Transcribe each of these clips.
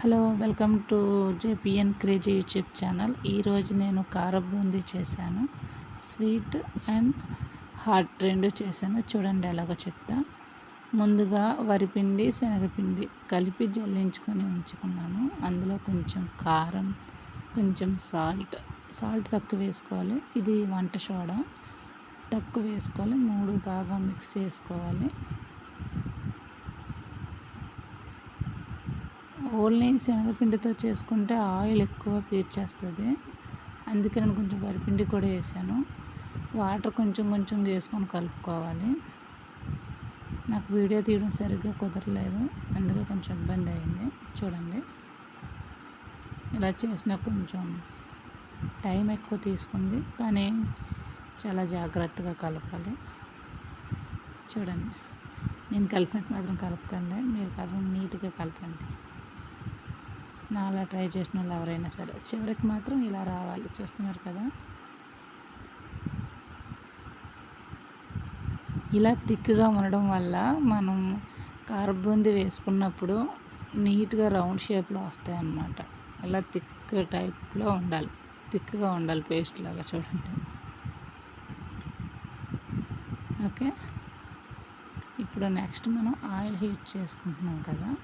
Hello welcome to JPN crazy YouTube channel. ఈరోజు నేను కార బూందీ చేశాను. స్వీట్ అండ్ హాట్ రెండు చేశాను. చూడండి ఎలాగో చెప్తా. ముందుగా వరిపిండి శనగపిండి కలిపి జల్లించుకొని ఉంచుకున్నాను. అందులో కొంచెం కారం కొంచెం సాల్ట్ సాల్ట్ తక్కువ వేసుకోవాలి. ఇది వంట సోడా. తక్కువ వేసుకోవాలి. మూడు బాగా మిక్స్ చేసుకోవాలి. ఓన్లీ శనగపిండితో చేసుకుంటే ఆయిల్ ఎక్కువ పీల్చేస్తుంది అందుకే నేను కొంచెం వరిపిండి కూడా వేసాను. వాటర్ కొంచెం కొంచెం వేసుకొని కలుపుకోవాలి. నాకు వీడియో తీయడం సరిగ్గా కుదరలేదు. అందుకే కొంచెం ఇబ్బంది అయింది. చూడండి. ఇలా చేసిన కొంచెం టైం ఎక్కువ తీసుకుంది. కానీ చాలా జాగ్రత్తగా కలపాలి. చూడండి. నేను కలిపినట్టు మాత్రం కలపకండి. మీరు కలప నీట్గా కలపండి. నా అలా ట్రై చేసిన వాళ్ళు ఎవరైనా సరే. చివరికి మాత్రం ఇలా రావాలి. చూస్తున్నారు కదా? ఇలా థిక్గా ఉండడం వల్ల మనం కార్బుంది వేసుకున్నప్పుడు నీట్గా రౌండ్ షేప్లో వస్తాయి అన్నమాట అలా థిక్ టైప్లో ఉండాలి. థిక్గా ఉండాలి పేస్ట్ లాగా చూడండి. ఓకే? ఇప్పుడు నెక్స్ట్ మనం ఆయిల్ హీట్ చేసుకుంటున్నాం కదా?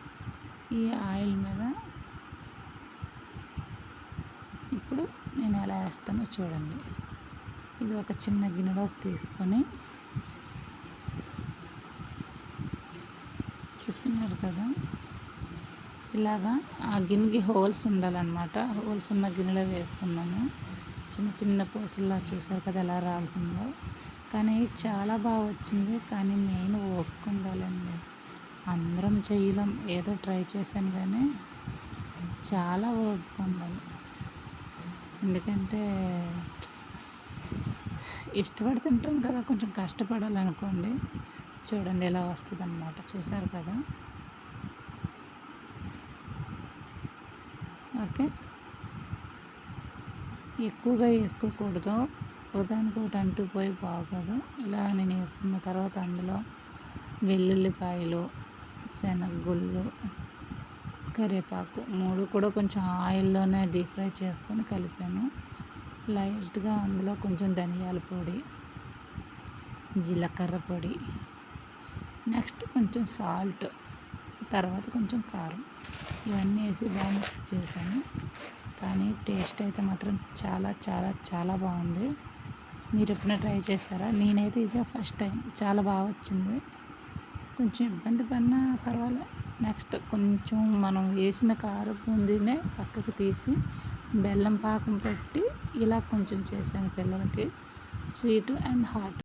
ఈ ఆయిల్ మీద ఇప్పుడు నేను ఎలా వేస్తానో చూడండి. ఇది ఒక చిన్న గిన్నెలోకి తీసుకొని చూస్తున్నారు కదా? ఇలాగా ఆ గిన్నెకి హోల్స్ ఉండాలన్నమాట. హోల్స్ ఉన్న గిన్నెలో వేసుకున్నాను. చిన్న చిన్న పూసల్లా చూసారు కదా ఎలా రాలుతుందో. కానీ చాలా బాగా వచ్చింది. కానీ మెయిన్ ఓపిక ఉండాలండి. అందరం చేయలేం. ఏదో ట్రై చేశాను కానీ చాలా ఓపిక ఉండాలి. ఎందుకంటే ఇష్టపడి తింటాం కదా కొంచెం కష్టపడాలనుకోండి. చూడండి ఎలా వస్తుంది అనమాట చూసారు కదా? ఓకే. ఎక్కువగా వేసుకోకూడదు. ఒకదానికొకటి పోయి బాగోదు. ఇలా నేను వేసుకున్న తర్వాత అందులో వెల్లుల్లిపాయలు శనగగుళ్ళు కరివేపాకు మూడు కూడా కొంచెం ఆయిల్లోనే డీప్ ఫ్రై చేసుకొని కలిపాను. లైట్గా అందులో కొంచెం ధనియాల పొడి జీలకర్ర పొడి నెక్స్ట్ కొంచెం సాల్ట్ తర్వాత కొంచెం కారం. ఇవన్నీ వేసి బాగా మిక్స్ చేశాను. కానీ టేస్ట్ అయితే మాత్రం చాలా చాలా చాలా బాగుంది. మీరు ఎప్పుడైనా ట్రై చేశారా? నేనైతే ఇదే ఫస్ట్ టైం. చాలా బాగా వచ్చింది. కొంచెం ఇబ్బంది పడినా పర్వాలేదు నెక్స్ట్ కొంచెం మనం వేసిన కారం బూందీనే పక్కకు తీసి బెల్లం పాకం పెట్టి ఇలా కొంచెం చేశాను పిల్లలకి. Sweet and hot.